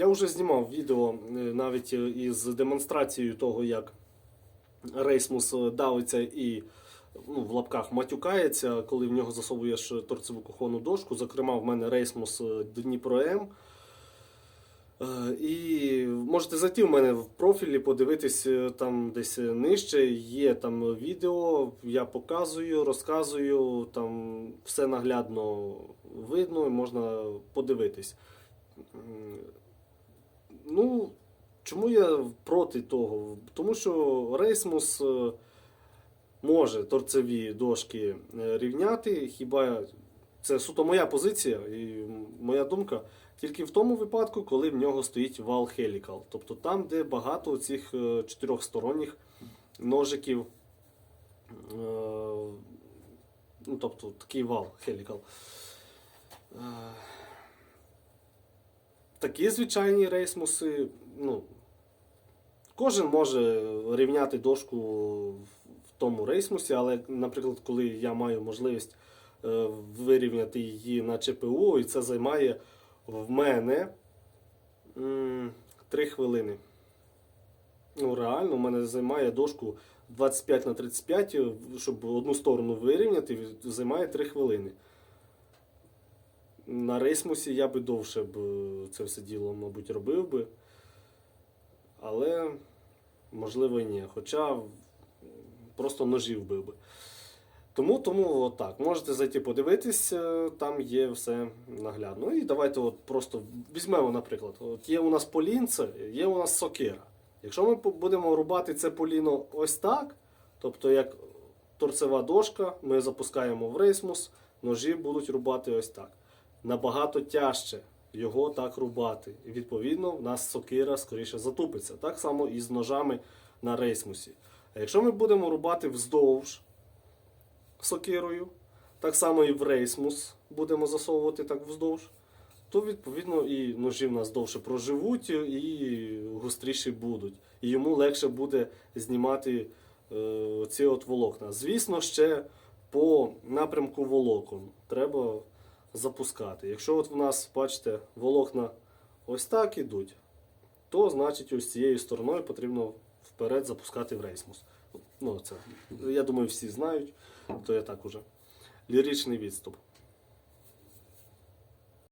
Я вже знімав відео е, навіть е, із демонстрацією того, як рейсмус е, давиться і ну, в лапках матюкається, коли в нього засовуєш торцеву кухонну дошку. Зокрема, в мене рейсмус Дніпро М. І можете зайти в мене в профілі, подивитись там десь нижче. Є там відео, я показую, розказую, там все наглядно видно, і можна подивитись. Чому я проти того? Тому що рейсмус е, може торцеві дошки е, рівняти. Хіба це суто моя позиція і моя думка. Тільки в тому випадку, коли в нього стоїть вал Helical. Тобто там, де багато цих е, чотирьохсторонніх ножиків. Ну, тобто такий вал. Е, Такі звичайні рейсмуси, ну, кожен може рівняти дошку в тому рейсмусі, але, наприклад, коли я маю можливість е, вирівняти її на ЧПУ, і це займає в мене 3 хвилини. Ну, реально, в мене займає дошку 25 на 35, е, щоб одну сторону вирівняти, займає 3 хвилини. На рейсмусі я би довше б е, це все діло, мабуть, робив би. Але, можливо, і ні. Хоча просто ножів бив би. Тому, тому отак. Можете зайти подивитись, е, там є все наглядно. Ну, І давайте от просто візьмемо, наприклад, от є у нас полінце, є у нас сокира. Якщо ми будемо рубати це поліно ось так, тобто як торцева дошка, ми запускаємо в рейсмус, ножі будуть рубати ось так. Набагато тяжче його так рубати. І відповідно в нас сокира скоріше затупиться. Так само і з ножами на рейсмусі. А якщо ми будемо рубати вздовж сокирою, так само і в рейсмус будемо засовувати так вздовж, то відповідно і ножі в нас довше проживуть і гостріші будуть. І йому легше буде знімати е, ці от волокна. Звісно, ще по напрямку волокон треба запускати. Якщо от в нас, бачите, волокна ось так ідуть, то значить ось цією стороною потрібно вперед запускати в рейсмус. Ну, це, я думаю, всі знають, то я так уже. Ліричний відступ.